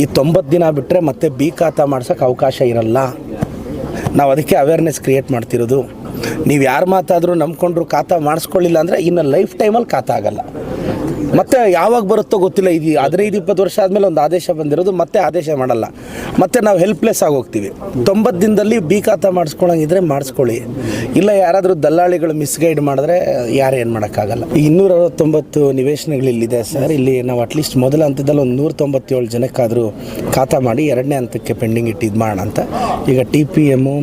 ಈ ತೊಂಬತ್ತು ದಿನ ಬಿಟ್ಟರೆ ಮತ್ತೆ ಬಿ ಖಾತಾ ಮಾಡ್ಸೋಕ್ಕೆ ಅವಕಾಶ ಇರಲ್ಲ. ನಾವು ಅದಕ್ಕೆ ಅವೇರ್ನೆಸ್ ಕ್ರಿಯೇಟ್ ಮಾಡ್ತಿರೋದು. ನೀವು ಯಾರು ಮಾತಾದರೂ ನಂಬ್ಕೊಂಡ್ರು ಖಾತಾ ಮಾಡಿಸ್ಕೊಳ್ಳಿಲ್ಲ ಅಂದರೆ ಇನ್ನು ಲೈಫ್ ಟೈಮಲ್ಲಿ ಖಾತಾ ಆಗಲ್ಲ. ಮತ್ತೆ ಯಾವಾಗ ಬರುತ್ತೋ ಗೊತ್ತಿಲ್ಲ. ಇದು ಹದಿನೈದು ಇಪ್ಪತ್ತು ವರ್ಷ ಆದಮೇಲೆ ಒಂದು ಆದೇಶ ಬಂದಿರೋದು, ಮತ್ತೆ ಆದೇಶ ಮಾಡಲ್ಲ. ಮತ್ತೆ ನಾವು ಹೆಲ್ಪ್ಲೆಸ್ ಆಗಿ ಹೋಗ್ತೀವಿ. ತೊಂಬತ್ತು ದಿನದಲ್ಲಿ ಬಿ ಖಾತಾ ಮಾಡಿಸ್ಕೊಳಂಗಿದ್ರೆ ಮಾಡಿಸ್ಕೊಳ್ಳಿ. ಇಲ್ಲ ಯಾರಾದರೂ ದಲ್ಲಾಳಿಗಳು ಮಿಸ್ಗೈಡ್ ಮಾಡಿದ್ರೆ ಯಾರು ಏನು ಮಾಡೋಕ್ಕಾಗಲ್ಲ. ಈ ಇನ್ನೂರ ಅರವತ್ತೊಂಬತ್ತು ನಿವೇಶನಗಳು ಇಲ್ಲಿದೆ ಸರ್. ಇಲ್ಲಿ ನಾವು ಅಟ್ಲೀಸ್ಟ್ ಮೊದಲ ಹಂತದಲ್ಲಿ ಒಂದು ನೂರ ತೊಂಬತ್ತೇಳು ಜನಕ್ಕಾದರೂ ಖಾತಾ ಮಾಡಿ ಎರಡನೇ ಹಂತಕ್ಕೆ ಪೆಂಡಿಂಗ್ ಇಟ್ಟು ಇದು ಮಾಡೋಣ ಅಂತ. ಈಗ T P M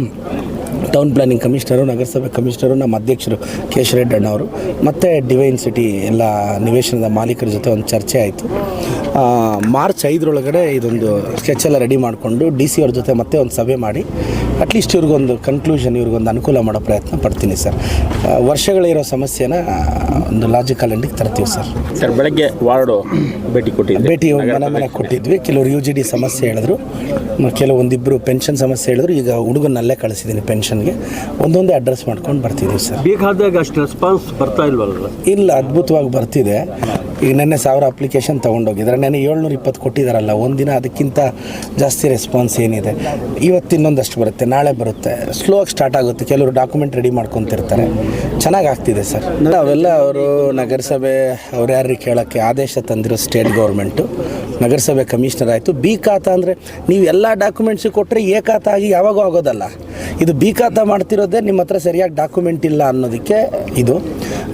town planning commissioner ನಗರಸಭೆ ಕಮಿಷನರು ನಮ್ಮ ಅಧ್ಯಕ್ಷರು ಕೇಶ್ ರೆಡ್ಡಿ ಅಣ್ಣವರು ಮತ್ತು ಡಿವೈನ್ ಸಿಟಿ ಎಲ್ಲ ನಿವೇಶನದ ಮಾಲೀಕರ ಜೊತೆ ಒಂದು ಚರ್ಚೆ ಆಯಿತು. ಮಾರ್ಚ್ ಐದರೊಳಗಡೆ ಇದೊಂದು ಸ್ಕೆಚ್ ಎಲ್ಲ ರೆಡಿ ಮಾಡಿಕೊಂಡು ಡಿ ಸಿ ಅವ್ರ ಜೊತೆ ಮತ್ತೆ ಒಂದು ಸಭೆ ಮಾಡಿ ಅಟ್ಲೀಸ್ಟ್ ಇವ್ರಿಗೊಂದು ಕನ್ಕ್ಲೂಷನ್ ಇವ್ರಿಗೊಂದು ಅನುಕೂಲ ಮಾಡೋ ಪ್ರಯತ್ನ ಪಡ್ತೀನಿ ಸರ್. ವರ್ಷಗಳಿರೋ ಸಮಸ್ಯೆನ ಒಂದು ಲಾಜಿಕಲ್ ಎಂಡಿಗೆ ತರ್ತೀವಿ ಸರ್. ಸರ್ ಬೆಳಗ್ಗೆ ವಾರ್ಡು ಭೇಟಿ ಕೊಟ್ಟಿದ್ವಿ ಭೇಟಿ ಮನೆ ಮನೆ ಕೊಟ್ಟಿದ್ವಿ. ಕೆಲವರು ಯು ಜಿ ಡಿ ಸಮಸ್ಯೆ ಹೇಳಿದ್ರು. ಕೆಲವೊಂದಿಬ್ಬರು ಪೆನ್ಷನ್ ಸಮಸ್ಯೆ ಹೇಳಿದ್ರು. ಈಗ ಹುಡುಗನಲ್ಲೇ ಕಳಿಸಿದ್ದೀನಿ ಒಂದೊಂದೇ ಅಡ್ರೆಸ್ ಮಾಡ್ಕೊಂಡು ಬರ್ತಿದ್ದೀವಿ ಸರ್ ಬೇಕಾದಾಗ ಅಷ್ಟು ರೆಸ್ಪಾನ್ಸ್ ಬರ್ತಾ ಇಲ್ವಲ್ಲ ಇಲ್ಲ ಅದ್ಭುತವಾಗಿ ಬರ್ತಿದೆ. ಈಗ ನೆನ್ನೆ ಸಾವಿರ ಅಪ್ಲಿಕೇಶನ್ ತೊಗೊಂಡೋಗಿದ್ದಾರೆ. ನೆನ್ನೆ ಏಳ್ನೂರ ಇಪ್ಪತ್ತು ಕೊಟ್ಟಿದ್ದಾರಲ್ಲ ಒಂದಿನ ಅದಕ್ಕಿಂತ ಜಾಸ್ತಿ ರೆಸ್ಪಾನ್ಸ್ ಏನಿದೆ? ಇವತ್ತು ಇನ್ನೊಂದಷ್ಟು ಬರುತ್ತೆ ನಾಳೆ ಬರುತ್ತೆ. ಸ್ಲೋ ಆಗಿ ಸ್ಟಾರ್ಟ್ ಆಗುತ್ತೆ ಕೆಲವರು ಡಾಕ್ಯುಮೆಂಟ್ ರೆಡಿ ಮಾಡ್ಕೊತಿರ್ತಾರೆ. ಚೆನ್ನಾಗಿ ಆಗ್ತಿದೆ ಸರ್ ಅವೆಲ್ಲ ಅವರು ನಗರಸಭೆ ಅವ್ರು ಯಾರಿಗೆ ಕೇಳೋಕ್ಕೆ ಆದೇಶ ತಂದಿರೋ ಸ್ಟೇಟ್ ಗೌರ್ಮೆಂಟು ನಗರಸಭೆ ಕಮಿಷನರ್ ಆಯಿತು. ಬಿ ಖಾತ ಅಂದರೆ ನೀವು ಎಲ್ಲ ಡಾಕ್ಯುಮೆಂಟ್ಸ್ ಕೊಟ್ಟರೆ ಎ ಖಾತ ಆಗಿ ಯಾವಾಗೂ ಆಗೋದಲ್ಲ. ಇದು ಬಿ ಖಾತಾ ಮಾಡ್ತಿರೋದೇ ನಿಮ್ಮ ಹತ್ರ ಸರಿಯಾಗಿ ಡಾಕ್ಯುಮೆಂಟ್ ಇಲ್ಲ ಅನ್ನೋದಕ್ಕೆ ಇದು.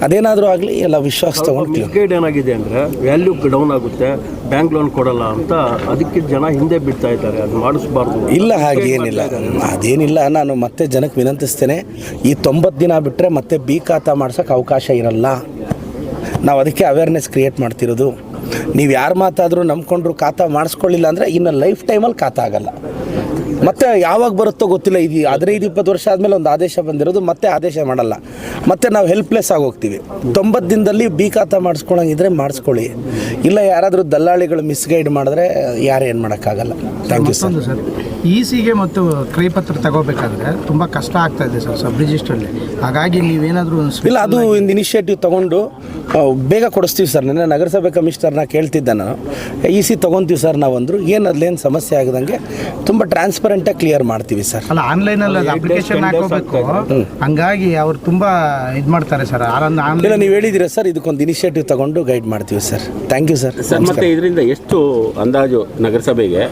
ಅದೇನಾದರೂ ಆಗಲಿ ಎಲ್ಲ ವಿಶ್ವಾಸ ತಗೊಂಡು ಏನಾಗಿದೆ ಅಂದರೆ ವ್ಯಾಲ್ಯೂ ಡೌನ್ ಆಗುತ್ತೆ ಬ್ಯಾಂಕ್ ಲೋನ್ ಕೊಡಲ್ಲ ಅಂತ ಅದಕ್ಕೆ ಜನ ಹಿಂದೆ ಬಿಡ್ತಾ ಇದ್ದಾರೆ ಅದು ಮಾಡಿಸ್ಬಾರ್ದು ಇಲ್ಲ ಹಾಗೇನಿಲ್ಲ. ಅದೇನಿಲ್ಲ ನಾನು ಮತ್ತೆ ಜನಕ್ಕೆ ವಿನಂತಿಸ್ತೇನೆ ಈ ತೊಂಬತ್ತು ದಿನ ಬಿಟ್ಟರೆ ಮತ್ತೆ ಬಿ ಖಾತಾ ಮಾಡ್ಸೋಕ್ಕೆ ಅವಕಾಶ ಇರಲ್ಲ. ನಾವು ಅದಕ್ಕೆ ಅವೇರ್ನೆಸ್ ಕ್ರಿಯೇಟ್ ಮಾಡ್ತಿರೋದು. ನೀವು ಯಾರು ಮಾತಾದರೂ ನಂಬ್ಕೊಂಡ್ರು ಖಾತಾ ಮಾಡಿಸ್ಕೊಳ್ಳಿಲ್ಲ ಅಂದರೆ ಇನ್ನು ಲೈಫ್ ಟೈಮಲ್ಲಿ ಖಾತಾ ಆಗಲ್ಲ. ಮತ್ತೆ ಯಾವಾಗ ಬರುತ್ತೋ ಗೊತ್ತಿಲ್ಲ. ಇದು ಹದಿನೈದು ಇಪ್ಪತ್ತು ವರ್ಷ ಆದಮೇಲೆ ಒಂದು ಆದೇಶ ಬಂದಿರೋದು ಮತ್ತೆ ಆದೇಶ ಮಾಡಲ್ಲ. ಮತ್ತೆ ನಾವು ಹೆಲ್ಪ್ಲೆಸ್ ಆಗಿ ಹೋಗ್ತೀವಿ. ತೊಂಬತ್ತು ದಿನದಲ್ಲಿ ಬಿ ಖಾತಾ ಮಾಡಿಸ್ಕೊಳಂಗಿದ್ರೆ ಮಾಡಿಸ್ಕೊಳ್ಳಿ. ಇಲ್ಲ ಯಾರಾದರೂ ದಲ್ಲಾಳಿಗಳು ಮಿಸ್ಗೈಡ್ ಮಾಡಿದ್ರೆ ಯಾರು ಏನು ಮಾಡೋಕ್ಕಾಗಲ್ಲ. ಥ್ಯಾಂಕ್ ಯು ಸರ್ ಸಿಗೆ ಮತ್ತು ಕ್ರಯಪತ್ರ ತಗೋಬೇಕಾದ್ರೆ ತುಂಬ ಕಷ್ಟ ಆಗ್ತಾ ಇದೆ ಸರ್ ಸಬ್ ರಿಜಿಸ್ಟ್ರಲ್ಲಿ ಹಾಗಾಗಿ ನೀವೇನಾದರೂ ಇಲ್ಲ ಅದು ಒಂದು ಇನಿಷಿಯೇಟಿವ್ ತಗೊಂಡು ಬೇಗ ಕೊಡಿಸ್ತೀವಿ ಸರ್. ನನ್ನ ನಗರಸಭೆ ಕಮಿಷನರ್ನ ಕೇಳ್ತಿದ್ದೆ ನಾನು. ಇ ಸಿ ತೊಗೊತೀವಿ ಸರ್ ನಾವು ಅಂದರು ಏನು ಅದ್ಲೇನು ಸಮಸ್ಯೆ ಆಗದಂಗೆ ತುಂಬ ಟ್ರಾನ್ಸ್ಪರೆಂಟಾಗಿ ಕ್ಲಿಯರ್ ಮಾಡ್ತೀವಿ ಸರ್. ಅಲ್ಲ ಆನ್ಲೈನ್ ಅಲ್ಲಿ ಅಪ್ಲಿಕೇಶನ್ ಹಾಕೋಬೇಕು. ಹಂಗಾಗಿ ಅವ್ರು ತುಂಬಾ ಇದು ಮಾಡ್ತಾರೆ ಸರ್. ಇಲ್ಲ ಆನ್ಲೈನ್ ನೀವು ಹೇಳಿದಿರ ಸರ್ ಇದಕ್ಕೊಂದು ಇನಿಷಿಯೇಟಿವ್ ತಗೊಂಡು ಗೈಡ್ ಮಾಡ್ತೀವಿ sir. Thank you sir. Sir ಮತ್ತೆ ಇದರಿಂದ ಎಷ್ಟು ಅಂದಾಜು ನಗರಸಭೆಗೆ?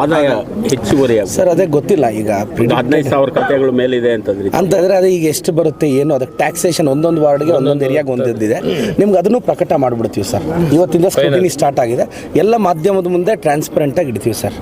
ಆದಾಯ ಹೆಚ್ಚುವರಿ ಸರ್ ಅದೇ ಗೊತ್ತಿಲ್ಲ. ಈಗ ಈಗ ಹದಿನೈದು ಸಾವಿರ ಖಾತೆಗಳು ಮೇಲಿದೆ ಅಂತಂದ್ರೆ. ಅಂತಂದ್ರೆ ಅದೇ ಈಗ ಎಷ್ಟು ಬರುತ್ತೆ ಏನು ಅದಕ್ಕೆ ಟ್ಯಾಕ್ಸೇಷನ್ ಒಂದೊಂದು ವಾರ್ಡ್ಗೆ ಒಂದೊಂದು ಏರಿಯಾಗೆ ಒಂದಿದೆ ನಿಮ್ಗೆ ಅದನ್ನು ಪ್ರಕಟ ಮಾಡಿಬಿಡ್ತೀವಿ ಸರ್. ಇವತ್ತಿಂದ ಸ್ಕ್ರೂಟಿನಿ ಸ್ಟಾರ್ಟ್ ಆಗಿದೆ. ಎಲ್ಲ ಮಾಧ್ಯಮದ ಮುಂದೆ ಟ್ರಾನ್ಸ್ಪರೆಂಟಾಗಿ ಇಡ್ತೀವಿ ಸರ್.